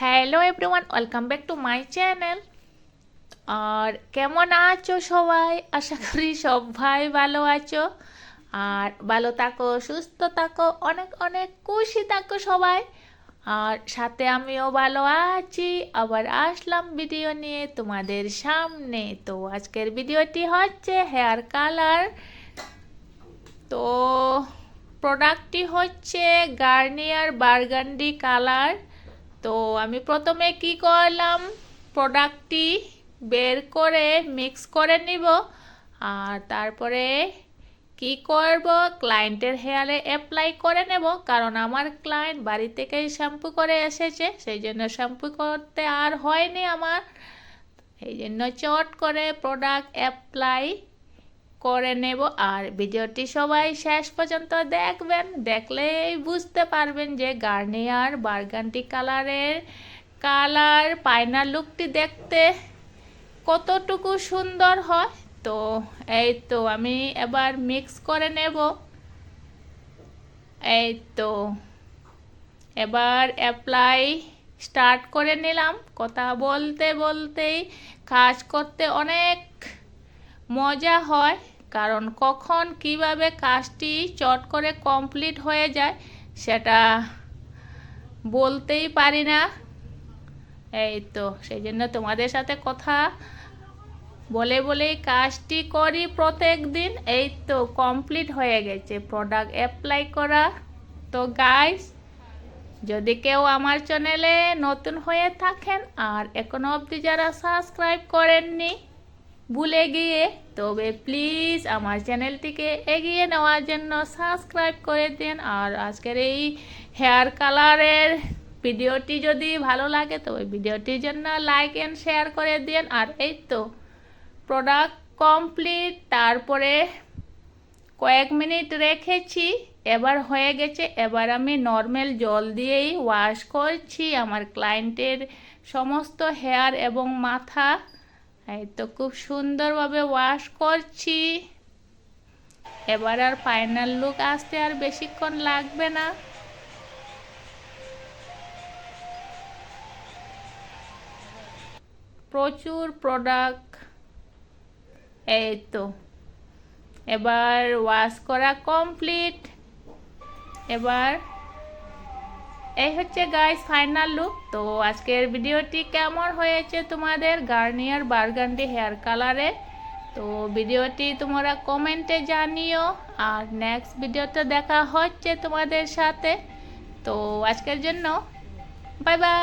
Hello everyone welcome back to my channel আর কেমন আছো সবাই? আশা করি সবাই ভালো আছো। আর ভালো থাকো, সুস্থ থাকো, অনেক অনেক খুশি থাকো সবাই। আর সাথে আমিও ভালো আছি। আবার আসলাম ভিডিও নিয়ে তোমাদের সামনে। তো আজকের ভিডিওটি হচ্ছে হেয়ার কালার তো প্রোডাক্টটি হচ্ছে গার্নিয়ার বার্গান্ডি কালার তো আমি প্রথমে কি করলাম? প্রোডাক্টটি বের করে মিক্স করে নিব। আর তারপরে কি করব? ক্লায়েন্টের হেয়ারে অ্যাপ্লাই করে নেব। কারণ আমার ক্লায়েন্ট বাড়ি থেকেই শ্যাম্পু করে এসেছে। সেই জন্য শ্যাম্পু করতে আর হয়নি আমার। এই জন্য চট করে প্রোডাক্ট অ্যাপ্লাই করে নেব আর ভিডিওটি সবাই শেষ পর্যন্ত দেখবেন। দেখলেই বুঝতে পারবেন যে গার্নিয়ার বার্গান্টি কালারের কালার, পাইনার লুকটি দেখতে কতটুকু সুন্দর হয়। তো এই তো আমি এবার মিক্স করে নেব। এই তো এবার অ্যাপ্লাই স্টার্ট করে নিলাম। কথা বলতে বলতেই কাজ করতে অনেক মজা হয়, কারণ কখন কীভাবে কাজটি চট করে কমপ্লিট হয়ে যায় সেটা বলতেই পারি না। এই তো, সেই জন্য তোমাদের সাথে কথা বলে বলেই কাজটি করি প্রত্যেক দিন। এই তো, কমপ্লিট হয়ে গেছে। প্রোডাক্ট অ্যাপ্লাই করা। তো গাইস যদি কেউ আমার চ্যানেলে নতুন হয়ে থাকেন, আর এখনও অবধি যারা সাবস্ক্রাইব করেননি ভুলে গিয়ে। তবে প্লিজ আমার চ্যানেলটিকে এগিয়ে নেওয়ার জন্য সাবস্ক্রাইব করে দিন। আর আজকের এই হেয়ার কালারের ভিডিওটি যদি ভালো লাগে, তবে ভিডিওটির জন্য লাইক অ্যান্ড শেয়ার করে দিন। আর এই তো প্রোডাক্ট কমপ্লিট তারপরে কয়েক মিনিট রেখেছি, এবার হয়ে গেছে। এবার আমি নর্মাল জল দিয়েই ওয়াশ করছি। আমার ক্লায়েন্টের সমস্ত হেয়ার এবং মাথা এই তো খুব সুন্দরভাবে ওয়াশ করছি। এবার আর ফাইনাল লুক আসতে আর বেশিক্ষণ লাগবে না। প্রচুর প্রোডাক্ট এই তো। এবার ওয়াশ করা কমপ্লিট এবার এই হচ্ছে গাইস ফাইনাল লুক তো আজকের ভিডিওটি কেমন হয়েছে তোমাদের? গার্নিয়ার বার্গান্ডি হেয়ার কালারে তো ভিডিওটি তোমরা কমেন্টে জানিও। আর নেক্সট ভিডিওতে দেখা হচ্ছে তোমাদের সাথে। তো আজকের জন্য বাই বাই